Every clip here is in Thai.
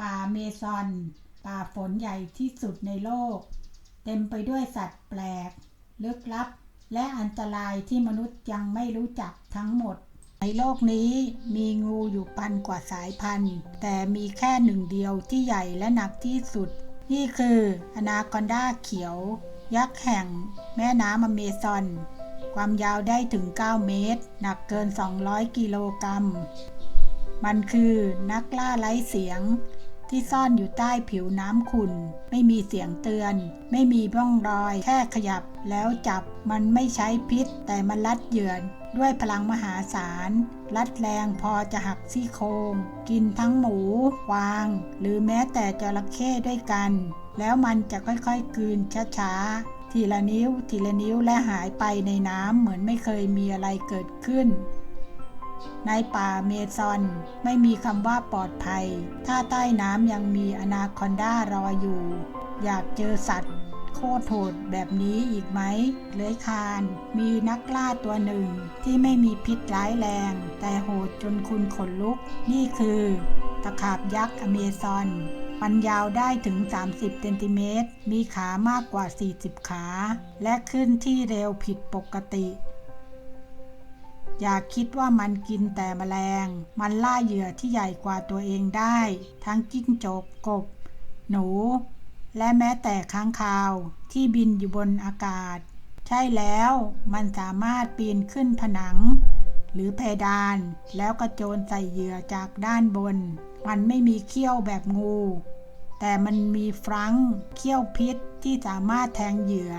ป่าเมซอน ป่าฝนใหญ่ที่สุดในโลก เต็มไปด้วยสัตว์แปลก ลึกลับ และอันตรายที่มนุษย์ยังไม่รู้จักทั้งหมด ในโลกนี้มีงูอยู่พันกว่าสายพันธุ์ แต่มีแค่หนึ่งเดียวที่ใหญ่และหนักที่สุด นี่คืออนาคอนดาเขียว ยักษ์แห่ง แม่น้ำอเมซอนความยาวได้ถึง 9 เมตร หนักเกิน 200 กิโลกรัม มันคือนักล่าไร้เสียง ที่ซ่อนอยู่ใต้ผิวน้ำขุ่น ไม่มีเสียงเตือน ไม่มีร่องรอย แค่ขยับแล้วจับ มันไม่ใช้พิษ แต่มันลัดเหยื่อด้วยพลังมหาศาล ลัดแรงพอจะหักซี่โครงกินทั้งหมูกวาง หรือแม้แต่จระเข้ด้วยกัน แล้วมันจะค่อยๆกืนช้าๆ ทีละนิ้ว ทีละนิ้วและหายไปในน้ำเหมือนไม่เคยมีอะไรเกิดขึ้น ในป่าเมซอนไม่มีคำว่าปลอดภัย ถ้าใต้น้ำยังมีอนาคอนดารออยู่ อยากเจอสัตว์ โคตรโหดแบบนี้อีกไหม เลื้อยคาน มีนักล่าตัวหนึ่งที่ไม่มีพิษร้ายแรง แต่โหดจนคุณขนลุก นี่คือ ตะขาบยักษ์อเมซอนมันยาวได้ถึง 30 เซนติเมตร มีขามากกว่า 40 ขา และขึ้นที่เร็วผิดปกติ อย่าคิดว่ามันกินแต่แมลง มันล่าเหยื่อที่ใหญ่กว่าตัวเองได้ ทั้งจิ้งจกกบ หนู และแม้แต่ค้างคาวที่บินอยู่บนอากาศ ใช่แล้วมันสามารถปีนขึ้นผนัง หรือเพดานแล้วกระโจนใส่เหยื่อจากด้านบน มันไม่มีเขี้ยวแบบงู แต่มันมีฟรังเขี้ยวพิษที่สามารถแทงเหยื่อ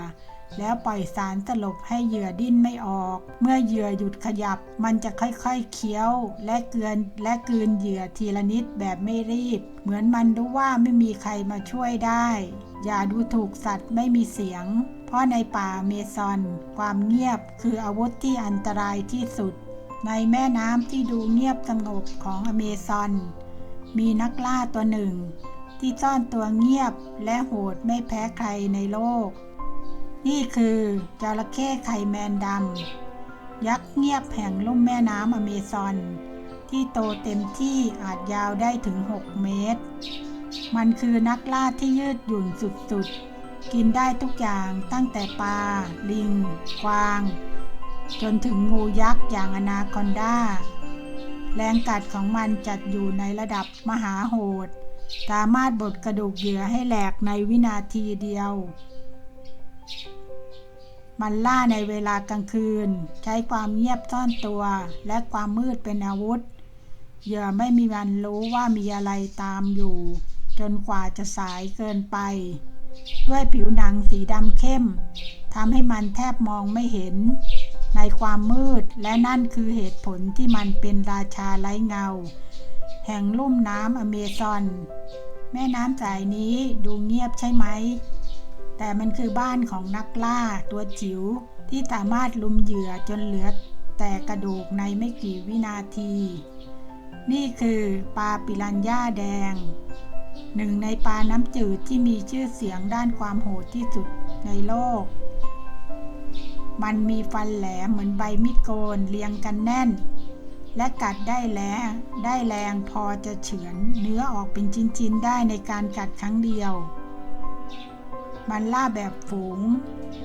แล้วปล่อยสารสลบให้เหยื่อดิ้นไม่ออก เมื่อเหยื่อหยุดขยับ มันจะค่อยๆเคี้ยว และเกลือนและกลืนเหยื่อทีละนิดแบบไม่รีบ เหมือนมันรู้ว่าไม่มีใครมาช่วยได้ อย่าดูถูกสัตว์ไม่มีเสียง เพราะในป่าเมซอน ความเงียบคืออาวุธที่อันตรายที่สุด ในแม่น้ำที่ดูเงียบสงบของอเมซอน มีนักล่าตัวหนึ่ง ที่ซ่อนตัวเงียบและโหดไม่แพ้ใครในโลก นี่คือจระเข้ไข่แมนดำ ยักษ์เงียบแห่งลุ่มแม่น้ำอเมซอน ที่โตเต็มที่อาจยาวได้ถึง 6 เมตร มันคือนักล่าที่ยืดหยุ่นสุดๆ กินได้ทุกอย่างตั้งแต่ปลา ลิงกวาง จนถึงงูยักษ์อย่างอนาคอนดาแรงกัดของมันจัดอยู่ในระดับมหาโหด สามารถบดกระดูกเหยื่อให้แหลกในวินาทีเดียว มันล่าในเวลากลางคืน ใช้ความเงียบซ่อนตัว และความมืดเป็นอาวุธ เหยื่อไม่มีวันรู้ว่ามีอะไรตามอยู่ จนกว่าจะสายเกินไป ด้วยผิวหนังสีดำเข้มทำให้มันแทบมองไม่เห็น ในความมืดและนั่นคือเหตุผลที่มันเป็นราชาไร้เงา แห่งลุ่มน้ำอเมซอน แม่น้ำสายนี้ดูเงียบใช่ไหม แต่มันคือบ้านของนักล่าตัวจิ๋วที่สามารถลุมเหยื่อจนเหลือแต่กระดูกในไม่กี่วินาที นี่คือปลาปิรันย่าแดง หนึ่งในปลาน้ำจืดที่มีชื่อเสียงด้านความโหดที่สุดในโลก มันมีฟันแหลมเหมือนใบมีดโกนเรียงกันแน่น และกัดได้แรงได้แรงพอจะเฉือนเนื้อออกเป็นชิ้นๆได้ในการกัดครั้งเดียว มันล่าแบบฝูง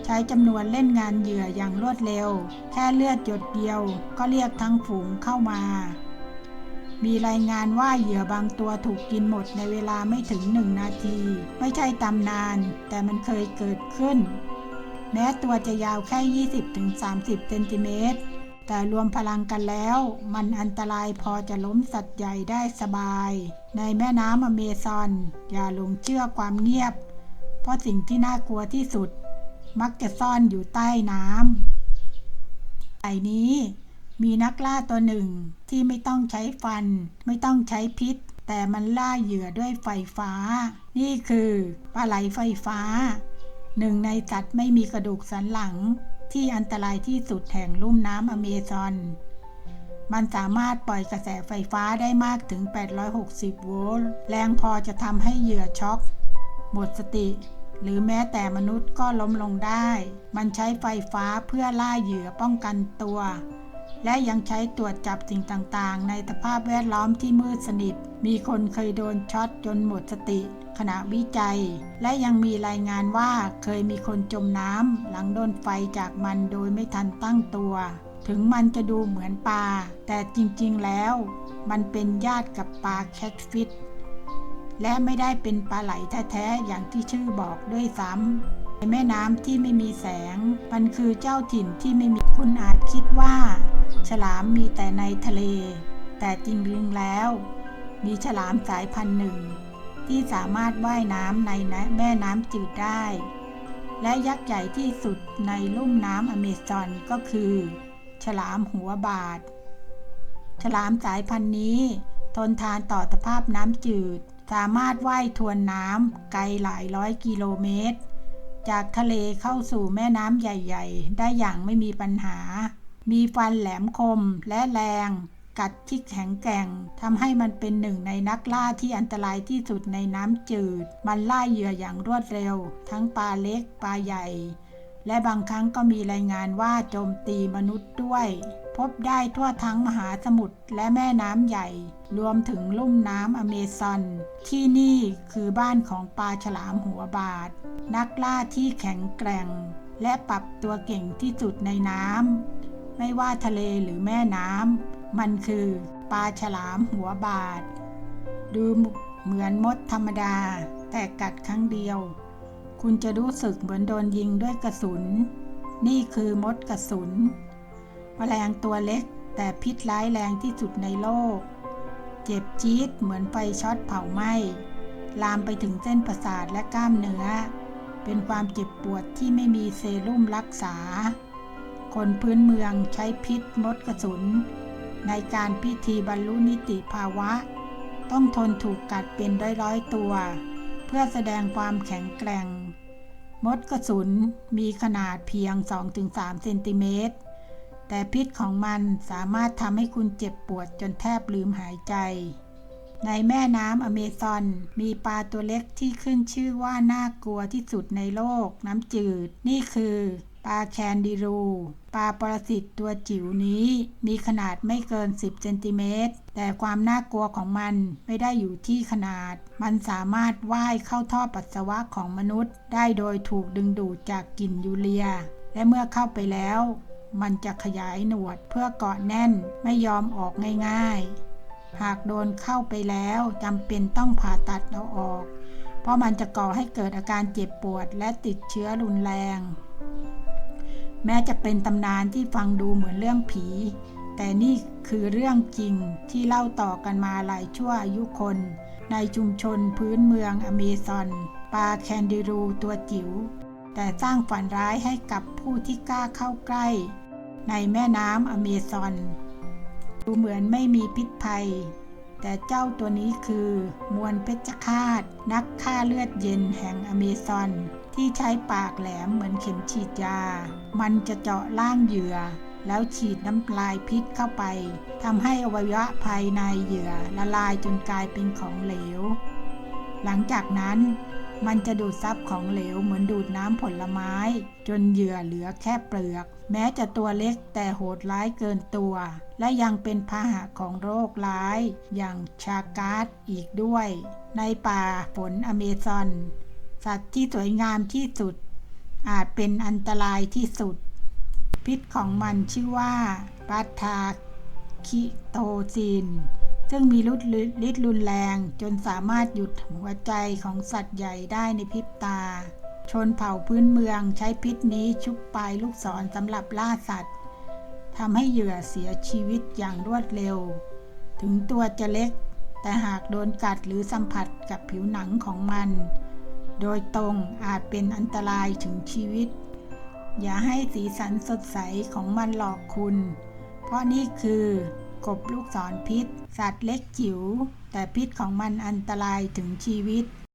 ใช้จำนวนเล่นงานเหยื่ออย่างรวดเร็ว แค่เลือดหยดเดียวก็เรียกทั้งฝูงเข้ามา มีรายงานว่าเหยื่อบางตัวถูกกินหมดในเวลาไม่ถึงหนึ่งนาที ไม่ใช่ตำนาน แต่มันเคยเกิดขึ้น แม้ตัวจะยาวแค่ 20-30 เซนติเมตรแต่รวมพลังกันแล้วมันอันตรายพอจะล้มสัตว์ใหญ่ได้สบาย ในแม่น้ำอเมซอน อย่าหลงเชื่อความเงียบ เพราะสิ่งที่น่ากลัวที่สุด มักจะซ่อนอยู่ใต้น้ำไอนี้มีนักล่าตัวหนึ่งที่ไม่ต้องใช้ฟัน ไม่ต้องใช้พิษ แต่มันล่าเหยื่อด้วยไฟฟ้า นี่คือปลาไหลไฟฟ้า หนึ่งในสัตว์ไม่มีกระดูกสันหลังที่อันตรายที่สุดแห่งลุ่มน้ำอเมซอน มันสามารถปล่อยกระแสไฟฟ้าได้มากถึง 860 โวลต์ แรงพอจะทำให้เหยื่อช็อก หมดสติ หรือแม้แต่มนุษย์ก็ล้มลงได้ มันใช้ไฟฟ้าเพื่อล่าเหยื่อป้องกันตัว และยังใช้ตรวจจับสิ่งต่างๆ ในสภาพแวดล้อมที่มืดสนิท มีคนเคยโดนช็อตจนหมดสติ ขณะวิจัย และยังมีรายงานว่าเคยมีคนจมน้ำหลังโดนไฟจากมันโดยไม่ทันตั้งตัวถึงมันจะดูเหมือนปลา แต่จริงๆแล้ว มันเป็นญาติกับปลาแคทฟิช และไม่ได้เป็นปลาไหลแท้ๆอย่างที่ชื่อบอกด้วยซ้ำในแม่น้ำที่ไม่มีแสง มันคือเจ้าถิ่นที่ไม่มีคุณอาจคิดว่า ฉลามมีแต่ในทะเล แต่จริงๆแล้ว มีฉลามสายพันธุ์หนึ่ง ที่สามารถว่ายน้ำในแม่น้ำจืดได้ และยักษ์ใหญ่ที่สุดในลุ่มน้ำอเมซอนก็คือ ฉลามหัวบาดฉลามสายพันธุ์นี้ ทนทานต่อสภาพน้ำจืด สามารถว่ายทวนน้ำไกลหลายร้อยกิโลเมตร จากทะเลเข้าสู่แม่น้ำใหญ่ ๆ ได้อย่างไม่มีปัญหา มีฟันแหลมคมและแรง กัดที่แข็งแกร่งทำให้มันเป็นหนึ่งในนักล่าที่อันตรายที่สุดในน้ำจืด มันล่าเหยื่ออย่างรวดเร็ว ทั้งปลาเล็กปลาใหญ่ และบางครั้งก็มีรายงานว่าโจมตีมนุษย์ด้วย พบได้ทั่วทั้งมหาสมุทรและแม่น้ำใหญ่ รวมถึงลุ่มน้ำอเมซอน ที่นี่คือบ้านของปลาฉลามหัวบาด นักล่าที่แข็งแกร่ง และปรับตัวเก่งที่สุดในน้ำ ไม่ว่าทะเลหรือแม่น้ำ มันคือปลาฉลามหัวบาด ดูเหมือนมดธรรมดา แต่กัดครั้งเดียว คุณจะรู้สึกเหมือนโดนยิงด้วยกระสุน นี่คือมดกระสุน แมลงตัวเล็ก แต่พิษร้ายแรงที่สุดในโลก เจ็บจี๊ดเหมือนไฟช็อตเผาไหม้ ลามไปถึงเส้นประสาทและกล้ามเนื้อ เป็นความเจ็บปวดที่ไม่มีเซรุ่มรักษา คนพื้นเมืองใช้พิษมดกระสุน ในการพิธีบรรลุนิติภาวะ ต้องทนถูกกัดเป็นร้อยๆตัว เพื่อแสดงความแข็งแกร่ง มดกระสุนมีขนาดเพียง 2-3 เซนติเมตร แต่พิษของมันสามารถทำให้คุณเจ็บปวดจนแทบลืมหายใจ ในแม่น้ำอเมซอน มีปลาตัวเล็กที่ขึ้นชื่อว่าน่ากลัวที่สุดในโลก น้ำจืด นี่คือปลาแคนดิรู ปลาปรสิตตัวจิ๋วนี้ มีขนาดไม่เกิน 10เซนติเมตร แต่ความน่ากลัวของมันไม่ได้อยู่ที่ขนาด มันสามารถว่ายเข้าท่อปัสสาวะของมนุษย์ ได้โดยถูกดึงดูดจากกลิ่นยูเรีย และเมื่อเข้าไปแล้ว มันจะขยายหนวดเพื่อเกาะแน่นไม่ยอมออกง่ายๆ หากโดนเข้าไปแล้วจำเป็นต้องผ่าตัดเอาออก เพราะมันจะก่อให้เกิดอาการเจ็บปวดและติดเชื้อรุนแรง แม้จะเป็นตำนานที่ฟังดูเหมือนเรื่องผี แต่นี่คือเรื่องจริงที่เล่าต่อกันมาหลายชั่วอายุคน ในชุมชนพื้นเมืองอเมซอนปลาแคนดิรูตัวจิ๋วแต่สร้างฝันร้ายให้กับผู้ที่กล้าเข้าใกล้ ในแม่น้ำอเมซอน ดูเหมือนไม่มีพิษภัย แต่เจ้าตัวนี้คือมวลเพชฌฆาต นักฆ่าเลือดเย็นแห่งอเมซอน ที่ใช้ปากแหลมเหมือนเข็มฉีดยา มันจะเจาะล่างเหยื่อ แล้วฉีดน้ำลายพิษเข้าไปทำให้อวัยวะภายในเหยื่อละลายจนกลายเป็นของเหลว หลังจากนั้น มันจะดูดซับของเหลวเหมือนดูดน้ำผลไม้ จนเหยื่อเหลือแค่เปลือก แม้จะตัวเล็กแต่โหดร้ายเกินตัว และยังเป็นพาหะของโรคร้าย อย่างชากาดอีกด้วย ในป่าฝนอเมซอน สัตว์ที่สวยงามที่สุด อาจเป็นอันตรายที่สุด พิษของมันชื่อว่าปัทาคิโตซิน ซึ่งมีฤทธิ์รุนแรงจนสามารถหยุดหัวใจของสัตว์ใหญ่ได้ในพริบตา ชนเผ่าพื้นเมืองใช้พิษนี้ชุบปลายลูกศรสำหรับล่าสัตว์ทำให้เหยื่อเสียชีวิตอย่างรวดเร็ว ถึงตัวจะเล็ก แต่หากโดนกัดหรือสัมผัสกับผิวหนังของมัน โดยตรงอาจเป็นอันตรายถึงชีวิต อย่าให้สีสันสดใสของมันหลอกคุณ เพราะนี่คือ กบลูกศรพิษ สัตว์เล็กจิ๋วแต่พิษของมันอันตรายถึงชีวิต